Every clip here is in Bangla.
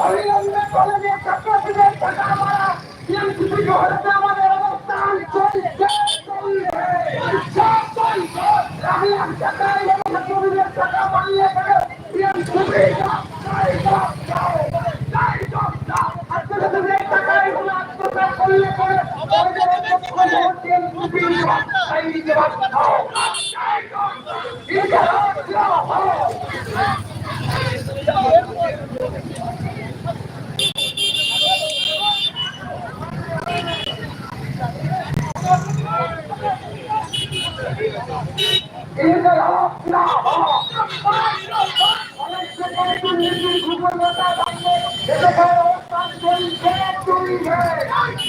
অবিলম্বে কলেজে ছাত্রছাত্রীদের টাকা মারা টিএমসিপি হয়েছে দাও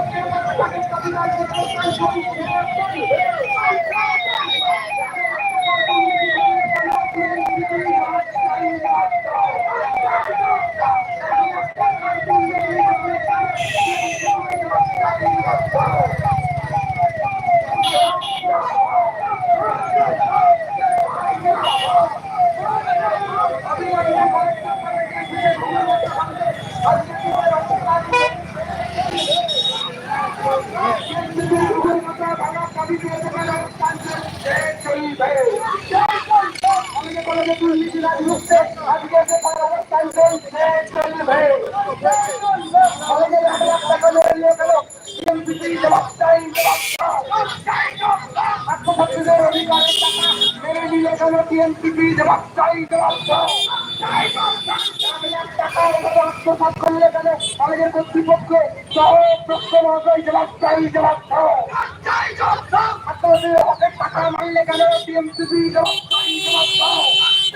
অধিকারের টাকা টিএমসিপি জবাব চাই জবাব আত্মসাত করলে কেন কলেজের কর্তৃপক্ষে সহ প্রশ্ন মহাশয় জবাব চাই জবাব ছাত্রছাত্রীদের হকের টাকা মারলে কেন টিএমসিপি জবাব চাই জবাব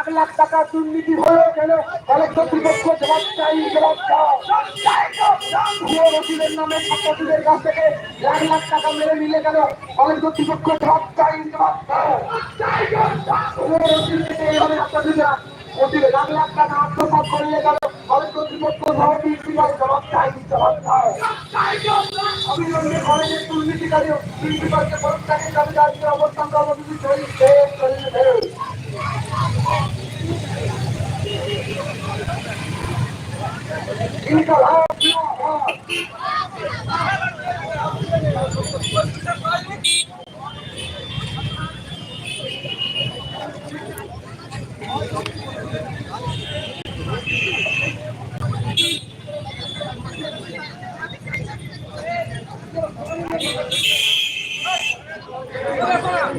লাখ লাখ টাকা দুর্নীতি হলো কেন? কলেজ কর্তৃপক্ষ জবাব চাই, জবাব দাও। নামে ছাত্রছাত্রীদের কাছ থেকে লাখ লাখ টাকা মেরে নিলে কেন? কলেজ কর্তৃপক্ষ জবাব চাই, জবাব দাও। লাখ টাকা আত্মসাৎ করলে গেল কলেজ কর্তৃপক্ষ চাই, জবাব দাও। অবিলম্বে কলেজের দুর্নীতিকারী প্রিন্সিপালকে অবস্থান কর্মসূচি ইনকালাব জিন্দাবাদ।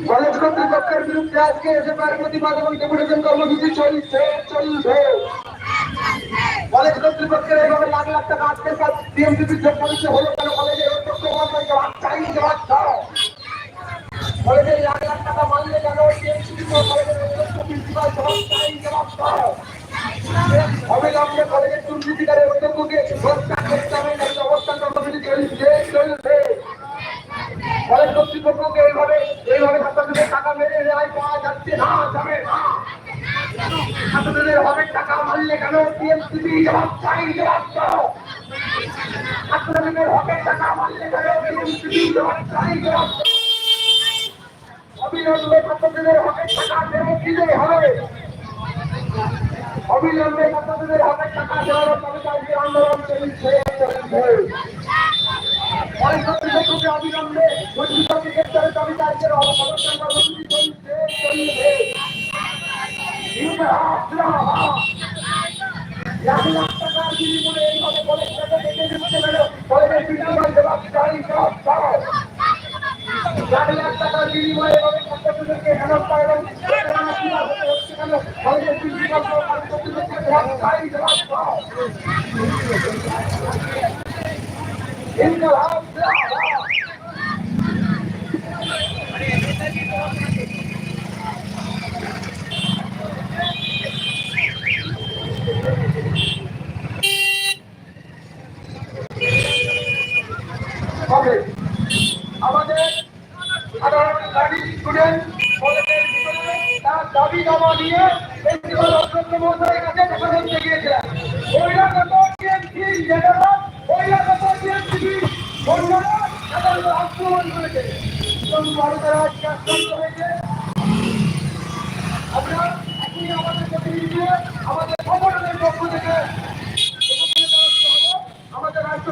কলেজ কর্তৃপক্ষের বিরুদ্ধে আজকে এসে পার প্রতিবাদ এবং ডেপুটেশন কর্মসূচি চলছে, চলবে। কলেজ কর্তৃপক্ষের এইভাবে লাখ লাখ টাকা আজকের কাজ ডিএমসিপির যোগ করেছে হলো কেন? কলেজের চাই জবাব দাও? কলেজের লাখ লাখ টাকা মানলে কেন ডিএমসিপি কলেজের প্রিন্সিপাল জবাব চাই অবিলম্বে কলেজের দুর্নীতিকারের অধ্যক্ষকে হত্যা করতে হবে নাকি অবস্থান কর্মসূচি চলছে চলবে কলেজ কর্তৃপক্ষকে এইভাবে এইভাবে ছাত্রদের টাকা মেরে নেওয়ায় পাওয়া যাচ্ছে না যাবে না ছাত্রদের হকের টাকা মারলে কেন টিএমসিপি জবাব চাই জবাব দাও ছাত্রদের হকের টাকা আন্দোলন লাখ লাখ টাকার বিনিময়ে এইভাবে কলেজটাকে ডেকে দিচ্ছে কেন? কলেজের প্রিন্সিপাল জবাব চাই, জবাব লাখ লাখ টাকার বিনিময়ে এভাবে ছাত্রছাত্রীদেরকে হেনস্থা এবং? কলেজের প্রিন্সিপাল সহ জবাব চাই, জবাব দাও। ইনকলাব জিন্দাবাদ। হবে। আমাদের সাধারণ স্টুডেন্ট কলেজের ভিতরে তার দাবি জমা নিয়ে প্রিন্সিপাল অধ্যক্ষ মহোদয়ের কাছে দেখা করতে গিয়েছিলেন। আমাদের প্রতিনিধি আমাদের পক্ষ থেকে আমাদের রাষ্ট্র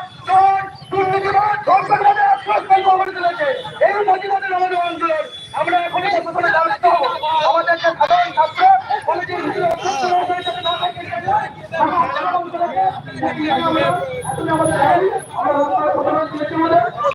দুর্নীতিবাদ